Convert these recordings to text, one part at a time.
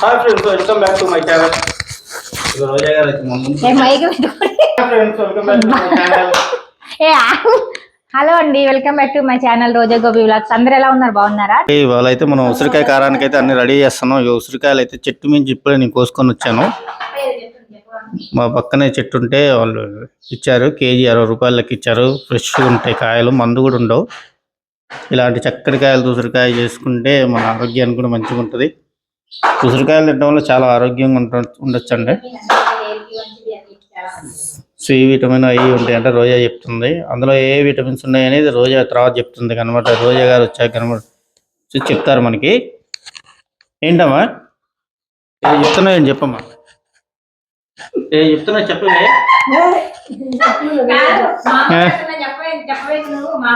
Hi friends welcome back to my channel Roja గారు అయితే మా ముందు ఏ మైక్ పెట్టుకోండి. Hi friends welcome back to my channel ఏ ఆగు. హలో అండి welcome back to my channel Roja Gopi vlogs. అందరు ఎలా ఉన్నారు? బాగున్నారా? ఇవాళ అయితే మనం ఉసిరికాయ కారానికి అయితే అన్ని రెడీ చేస్తున్నాం. ఈ ఉసిరికాయలు అయితే చెట్టు మించి ఇప్పుడే నేను కోసుకొని వచ్చాను. మా పక్కనే చెట్టు ఉంటే వాళ్ళు ఇచ్చారు. కేజీ అరవై రూపాయలకి ఇచ్చారు. ఫ్రెష్గా ఉంటాయి కాయలు మందు కూడా ఉండవు. ఇలాంటి చక్కటి కాయలు ఉసిరికాయ చేసుకుంటే మన ఆరోగ్యానికి కూడా మంచిగా ఉంటుంది ఉసిరికాయలు తినడం వల్ల చాలా ఆరోగ్యంగా ఉంట ఉండొచ్చండి. సి విటమిన్ అవి ఉంటాయి అంటే రోజా చెప్తుంది. అందులో ఏ విటమిన్స్ ఉన్నాయి అనేది రోజా తర్వాత చెప్తుంది కనమాట. రోజా గారు వచ్చాక కనమాట. చెప్తారు మనకి. ఏంటమ్మా? ఏం చెప్తున్నావు ఏంటి చెప్పమ్మా? ఏం చెప్తున్నా చెప్పవే.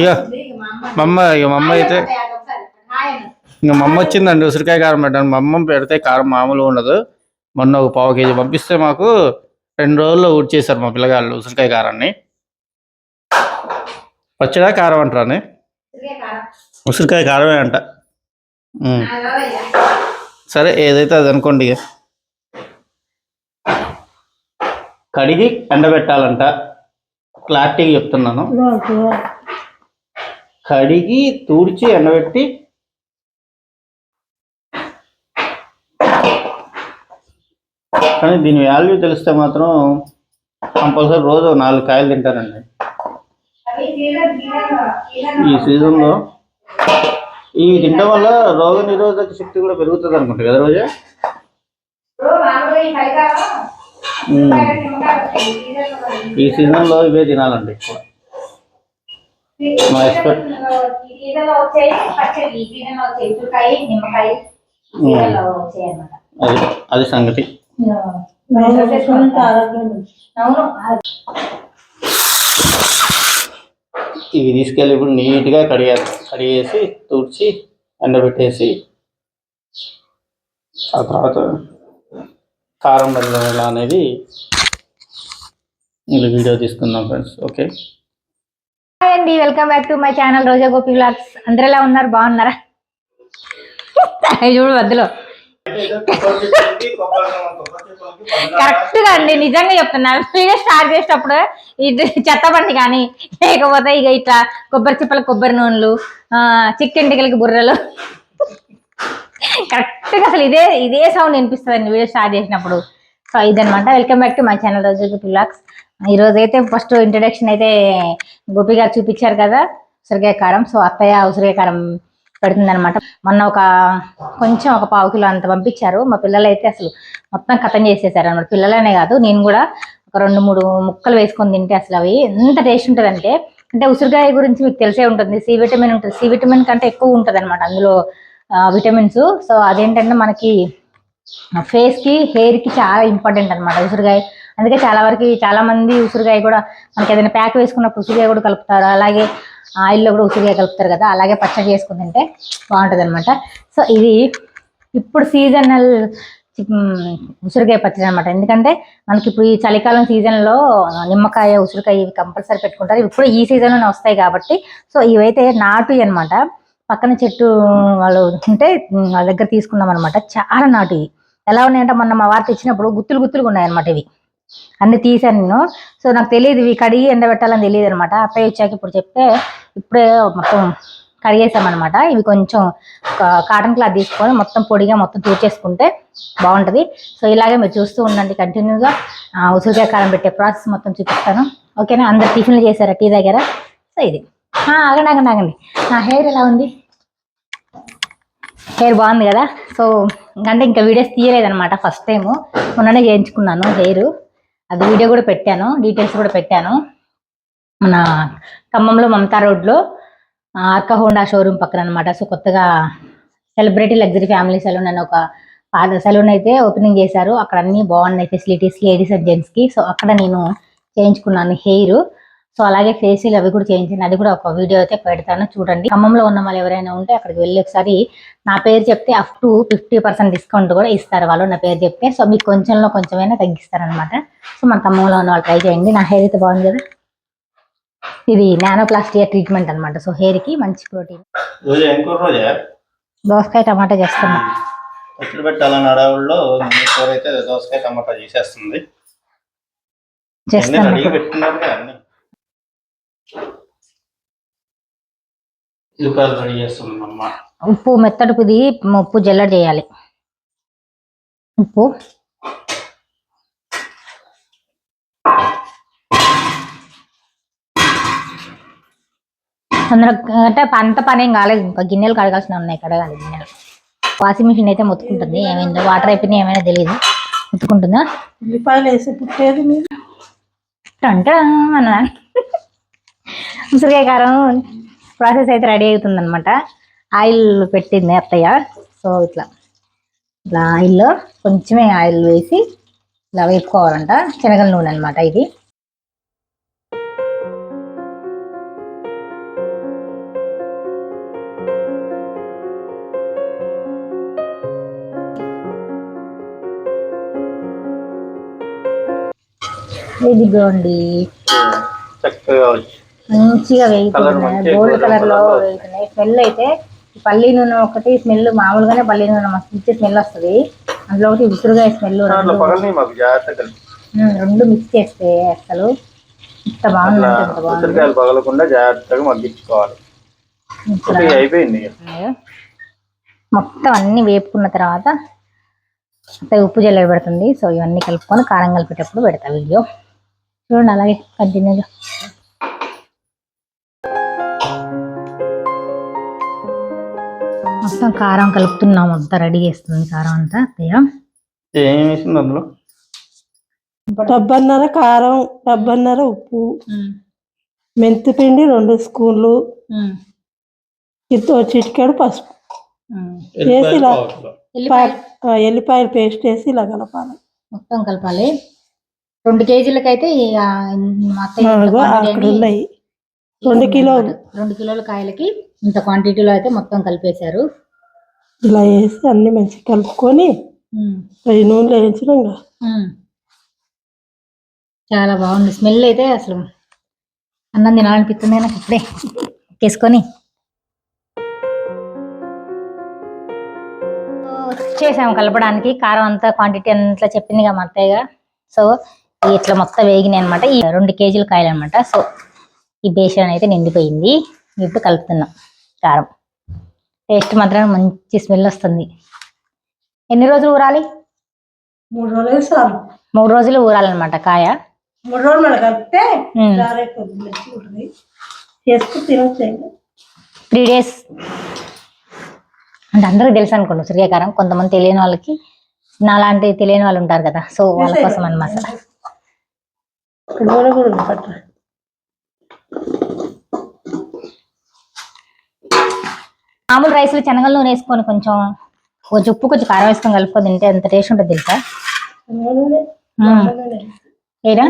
ఇక మా అమ్మ ఇక మా అమ్మ అయితే ఇంకా మా అమ్మ వచ్చిందండి ఉసిరికాయ కారం పెట్టాను మా అమ్మ పెడితే కారం మామూలుగా ఉండదు. మొన్న ఒక పావు కేజీ పంపిస్తే మాకు రెండు రోజుల్లో ఊడ్చేశారు మా పిల్లగాళ్ళు ఉసిరికాయ కారాన్ని. పచ్చడా కారం అంటారా ఉసిరికాయ కారమే అంట. సరే ఏదైతే అది అనుకోండి కడిగి ఎండబెట్టాలంట. క్లారిటీగా చెప్తున్నాను. కడిగి తూడ్చి ఎండబెట్టి కానీ దీని వాల్యూ తెలిస్తే మాత్రం కంపల్సరీ రోజు నాలుగు కాయలు తింటారండి ఈ సీజన్లో ఇవి తినడం వల్ల రోగ నిరోధక శక్తి కూడా పెరుగుతుంది అనుకుంటా కదా రోజా. ఈ సీజన్లో ఇవే తినాలండి ఎక్కువ మా ఎక్స్పెక్ట్ అది అది సంగతి. ఇవి తీసుకెళ్ళి ఇప్పుడు నీట్గా కడిగారు కడిగేసి తుడిచి ఎండబెట్టేసి ఆ తర్వాత కారం ఎలా అనేది ఇలా వీడియో తీసుకుందాం ఫ్రెండ్స్ ఓకే? హాయ్ అండి welcome back to my channel Roja Gopi vlogs. అందరు ఎలా ఉన్నారు? బాగున్నారా? చూడు మధ్యలో. కరెక్ట్గా అండి నిజంగా చెప్తున్నా. వీడియో స్టార్ట్ చేసేటప్పుడు ఇది చెత్తబండి కానీ లేకపోతే ఇక ఇట్లా కొబ్బరి చిప్పల కొబ్బరి నూనెలు చికెన్ చిక్కెంటికలకి బుర్రలు. కరెక్ట్గా అసలు ఇదే ఇదే సౌండ్ వినిపిస్తుంది అండి వీడియో స్టార్ట్ చేసినప్పుడు. సో ఇదనమాట welcome back to my channel Roja Gopi ఈ రోజు అయితే ఫస్ట్ ఇంట్రడక్షన్ అయితే గోపి గారు చూపించారు కదా ఉసిరికాయ కారం. సో అత్తయ్య ఉసిరికాయ కారం పెడుతుందన్నమాట. మొన్న ఒక కొంచెం ఒక పావు కిలో అంత పంపించారు. మా పిల్లలు అయితే అసలు మొత్తం కథం చేసేసారు అనమాట పిల్లలనే కాదు నేను కూడా ఒక రెండు మూడు ముక్కలు వేసుకొని తింటే అసలు అవి ఎంత టేస్ట్ ఉంటుందంటే అంటే ఉసిరికాయ గురించి మీకు తెలిసే ఉంటుంది. సి విటమిన్ ఉంటుంది. సి విటమిన్ కంటే ఎక్కువ ఉంటుంది అనమాట అందులో విటమిన్స్. సో అదేంటంటే మనకి ఫేస్కి హెయిర్కి చాలా ఇంపార్టెంట్ అనమాట ఉసిరికాయ అందుకే చాలా వరకు చాలా మంది ఉసిరికాయ కూడా మనకి ఏదైనా ప్యాక్ వేసుకున్నప్పుడు ఉసిరికాయ కూడా కలుపుతారు. అలాగే ఆయిల్లో కూడా ఉసిరికాయ కలుపుతారు కదా అలాగే పచ్చడి చేసుకుని తింటే బాగుంటుంది అనమాట సో ఇది ఇప్పుడు సీజనల్ ఉసిరికాయ పచ్చడి అనమాట ఎందుకంటే మనకి ఇప్పుడు ఈ చలికాలం సీజన్లో నిమ్మకాయ ఉసిరికాయ ఇవి కంపల్సరీ పెట్టుకుంటారు. ఇవి ఇప్పుడు ఈ సీజన్లోనే వస్తాయి కాబట్టి. సో ఇవైతే నాటు అన్నమాట. పక్కన చెట్టు వాళ్ళు ఉంటే వాళ్ళ దగ్గర తీసుకున్నాం అనమాట చాలా నాటు ఇవి. ఎలా ఉన్నాయంటే మొన్న మా వార్త ఇచ్చినప్పుడు గుత్తులు గుత్తులుగా ఉన్నాయి అనమాట ఇవి. అన్ని తీసాను నేను. సో నాకు తెలియదు ఇవి కడిగి ఎండబెట్టాలని తెలియదు అనమాట. అత్తయ్య వచ్చాక ఇప్పుడు చెప్తే ఇప్పుడే మొత్తం కడిగేసామన్నమాట. ఇవి కొంచెం కాటన్ క్లాత్ తీసుకొని మొత్తం పొడిగా మొత్తం తూర్చేసుకుంటే బాగుంటుంది. సో ఇలాగే మీరు చూస్తూ ఉండండి కంటిన్యూగా. ఉసిరికాయ కారం పెట్టే ప్రాసెస్ మొత్తం చూపిస్తాను. ఓకేనా? అందరు టిఫిన్లు చేశారా? టీ దగ్గర? సో ఇది. ఆగండి ఆగండి ఆగండి. నా హెయిర్ ఎలా ఉంది? హెయిర్ బాగుంది కదా? సో అంటే ఇంకా వీడియోస్ తీయలేదనమాట ఫస్ట్ టైం మొన్ననే చేయించుకున్నాను హెయిర్. అది వీడియో కూడా పెట్టాను డీటెయిల్స్ కూడా పెట్టాను. మన ఖమ్మంలో మమతా రోడ్లో అక్క హోండా షోరూమ్ పక్కన అనమాట సో కొత్తగా సెలబ్రిటీ లగ్జరీ ఫ్యామిలీ సెలూన్ అని ఒక పాద సెలూన్ అయితే ఓపెనింగ్ చేశారు. అక్కడ అన్ని బాగున్నాయి ఫెసిలిటీస్ లేడీస్ అండ్ జెంట్స్కి సో అక్కడ నేను చేయించుకున్నాను హెయిర్. సో అలాగే ఫేషియల్ అవి కూడా చేయించాను అది కూడా ఒక వీడియో అయితే పెడతాను. చూడండి. ఖమ్మంలో ఉన్న వాళ్ళు ఎవరైనా ఉంటే అక్కడికి వెళ్ళి ఒకసారి నా పేరు చెప్తే up to fifty percent discount కూడా ఇస్తారు వాళ్ళు నా పేరు చెప్తే. సో మీకు కొంచెంలో కొంచెమైనా తగ్గిస్తారనమాట సో మన ఖమ్మంలో ఉన్న వాళ్ళు ట్రై చేయండి. నా హెయిర్ అయితే బాగుంది కదా. ఇది నానోప్లాస్టియా ట్రీట్మెంట్ అనమాట సో హెయిర్కి మంచి ప్రోటీన్ దోసకాయ టమాటా చేస్తున్నా. పచ్చడి పెట్టాలని అడవుల్లో కూర అయితే దోసకాయ టమాటా చేసేస్తుంది. ఉప్పు మెత్తడుపుది ఉప్పు జల్లెడ చేయాలి. ఉప్పు. అందరూ అంటే అంత పని ఏం కాలేదు. ఇంకా గిన్నెలు కడగాల్సిన ఉన్నాయి కడగాలి గిన్నెలు. వాషింగ్ మిషన్ అయితే మొత్తుకుంటుంది. ఏమైందో వాటర్ అయిపోయినా ఏమైనా తెలియదు మొత్తుకుంటుందా? ఉల్లిపాయలు వేసి పుట్టేది మీరు? అంటే ఉసిరికాయ కారం ప్రాసెస్ అయితే రెడీ అవుతుంది అనమాట ఆయిల్ పెట్టింది అత్తయ్య. సో ఇట్లా ఇట్లా ఆయిల్లో కొంచెమే ఆయిల్ వేసి ఇలా వేపుకోవాలంట. శనగల నూనె అనమాట ఇది. ఇదిగోండి. చక్కగా వచ్చి మంచిగా వేగుతున్నాయి గోల్డ్ కలర్లో వేగుతున్నాయి స్మెల్ అయితే పల్లి నూనె ఒకటి స్మెల్ మామూలుగానే పల్లి నూనె మస్తు ఇచ్చే స్మెల్ వస్తుంది. అందులో ఒకటి ఉసురుగా స్మెల్ రెండు. మిక్స్ చేస్తే అసలు ఇంత బాగుంది పగలకుండా జాగ్రత్తగా మగ్గించుకోవాలి. అయిపోయింది. మొత్తం అన్ని వేపుకున్న తర్వాత అంత ఉప్పు జల్లెడ పెడుతుంది. సో ఇవన్నీ కలుపుకొని కారం కలిపేటప్పుడు పెడతా వీడియో. చూడండి అలాగే కంటిన్యూగా మొత్తం కారం కలుపుతున్నాం అంతా రెడీ చేస్తుంది కారం అంతా. అత్తయ్య? ఏం వేసింది అందులో? డబ్బన్నర కారం డబ్బన్నర ఉప్పు మెంతి పిండి రెండు స్పూన్లు ఇతో చిటికెడు పసుపు. వేసి ఇలా ఎల్లిపాయలు. పేస్ట్ వేసి ఇలా కలపాలి. మొత్తం కలపాలి. రెండు కేజీలకైతే ఉన్నాయి. రెండు కిలోలు. రెండు కిలోల కాయలకి ఇంత క్వాంటిటీలో అయితే మొత్తం కలిపేశారు. ఇలా వేసి అన్ని మంచిగా కలుపుకొని ఈ నూనెలో వేయించడం. చాలా బాగుంది. స్మెల్ అయితే అసలు అన్నం తినాలనిపిస్తుంది నాకు ఇప్పుడే. తీసుకొని చేసాము కలపడానికి. కారం అంతా క్వాంటిటీ అంతా చెప్పింది కదా మా అత్తయ్య సో ఇట్లా మొత్తం వేగినాయి అనమాట ఈ రెండు కేజీల కాయలు అనమాట సో ఈ బేషన్ అయితే నిండిపోయింది. ఇప్పుడు కలుపుతున్నాం కారం. టేస్ట్ మాత్రం మంచి స్మెల్ వస్తుంది. ఎన్ని రోజులు ఊరాలి? మూడు రోజులు వేసాను మూడు రోజులు ఊరాలన్నమాట కాయ. మూడు రోజులు మళ్ళీ కలిపితే ఉంటుంది చేసుకుని తినొచ్చు. Three days. అంటే అందరికి తెలుసు అనుకోండి సూర్యకారం. కొంతమంది తెలియని వాళ్ళకి నాలాంటి తెలియని వాళ్ళు ఉంటారు కదా. సో వాళ్ళ కోసం అన్నమాట. మామూలు రైస్లో శనగల నూనె వేసుకొని కొంచెం కొంచెం ఉప్పు కొంచెం కారం వేసుకొని కలుపుకొని తింటే ఎంత టేస్ట్ ఉంటుంది తెలుసా? ఏరా?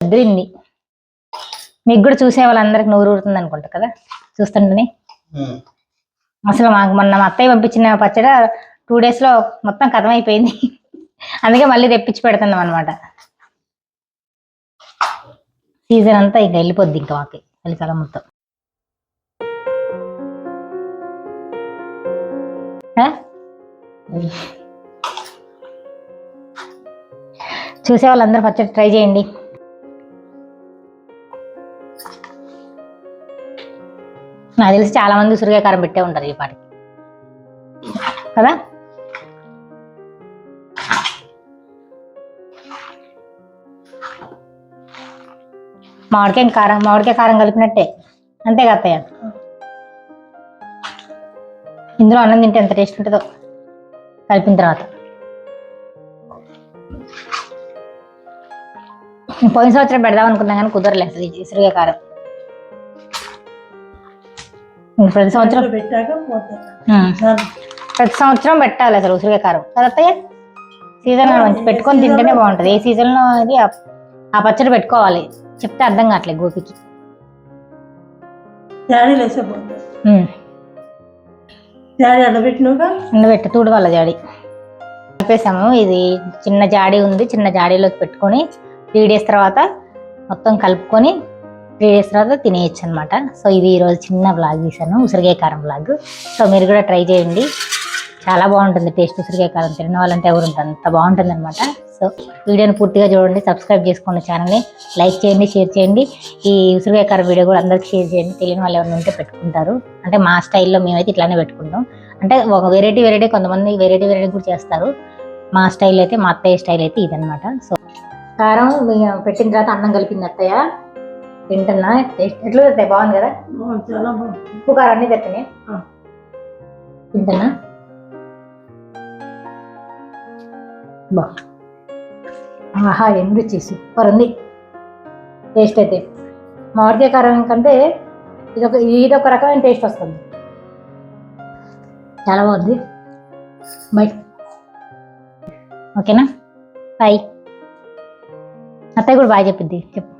అదిరింది. మీకు కూడా చూసే వాళ్ళందరికి నూరు ఊరుతుంది అనుకుంటా కదా? చూస్తుంటేనే. అసలు మాకు మొన్న మా అత్తయ్య పంపించిన పచ్చడి టూ డేస్లో మొత్తం కథం అయిపోయింది. అందుకే మళ్ళీ తెప్పించి పెడుతున్నాం అనమాట సీజన్ అంతా ఇంకా వెళ్ళిపోద్ది ఇంకా మాకు చలికాలం మొత్తం. చూసే వాళ్ళందరూ పచ్చడి ట్రై చేయండి. నాకు తెలిసి చాలా మంది ఉసిరికాయ కారం పెట్టే ఉంటారు ఈ పాటికి. కదా? మామిడికాయ కారం మామిడికాయ కారం కలిపినట్టే. అంతే కదా అత్తయ్య? ఇందులో అన్నం తింటే ఎంత టేస్ట్ ఉంటుందో కలిపిన తర్వాత. పోయిన సంవత్సరం పెడదాం అనుకున్నా కానీ కుదరలేదు అసలు ఈ ఉసిరికాయ కారం. ప్రతి సంవత్సరం. ప్రతి సంవత్సరం పెట్టాలి అసలు ఉసిరికాయ కారం. కదా అత్తయ్య? సీజన్ పెట్టుకొని తింటేనే బాగుంటుంది. ఏ సీజన్లో అది ఆ పచ్చడి పెట్టుకోవాలి. చెప్తే అర్థం కావట్లేదు గోపికి. అడబెట్టినాక ఎండబెట్టి తూడు వాళ్ళ జాడి. కలిపేసాము ఇది చిన్న జాడీ ఉంది చిన్న జాడీలోకి పెట్టుకొని త్రీ డేస్ తర్వాత మొత్తం కలుపుకొని త్రీ డేస్ తర్వాత తినేయచ్చు అనమాట సో ఇది ఈరోజు చిన్న బ్లాగ్ తీసాను ఉసిరికాయ కారం బ్లాగ్ సో మీరు కూడా ట్రై చేయండి. చాలా బాగుంటుంది టేస్ట్ ఉసిరికాయ కారం. తిన్న వాళ్ళంటే ఎవరు అంత బాగుంటుంది అనమాట సో వీడియోని పూర్తిగా చూడండి సబ్స్క్రైబ్ చేసుకోండి ఛానల్ని. లైక్ చేయండి షేర్ చేయండి. ఈ ఉసిరికాయ కారం వీడియో కూడా అందరికి షేర్ చేయండి. తెలియని వాళ్ళు ఎవరైనా ఉంటే పెట్టుకుంటారు. అంటే మా స్టైల్లో మేమైతే ఇట్లానే పెట్టుకుంటాం. అంటే ఒక వెరైటీ వెరైటీ కొంతమంది వెరైటీ వెరైటీ కూడా చేస్తారు. మా స్టైల్ అయితే మా అత్తయ్య స్టైల్ అయితే ఇదనమాట సో కారం పెట్టిన తర్వాత అన్నం కలిపింది అత్తయ్య. తింటున్నా? టేస్ట్ ఎట్లా అత్తయ్య? బాగుంది కదా? ఉప్పు కారం అన్ని ఆ. తింటున్నా? బా ఆహా ఏం రుచి సూపర్ ఉంది టేస్ట్ అయితే. మామిడికాయ కారం కంటే ఇదొక ఇదొక రకమైన టేస్ట్ వస్తుంది. చాలా బాగుంది. బై. ఓకేనా? బాయ్ అత్తయ్య కూడా బాగా చెప్పింది చెప్పు.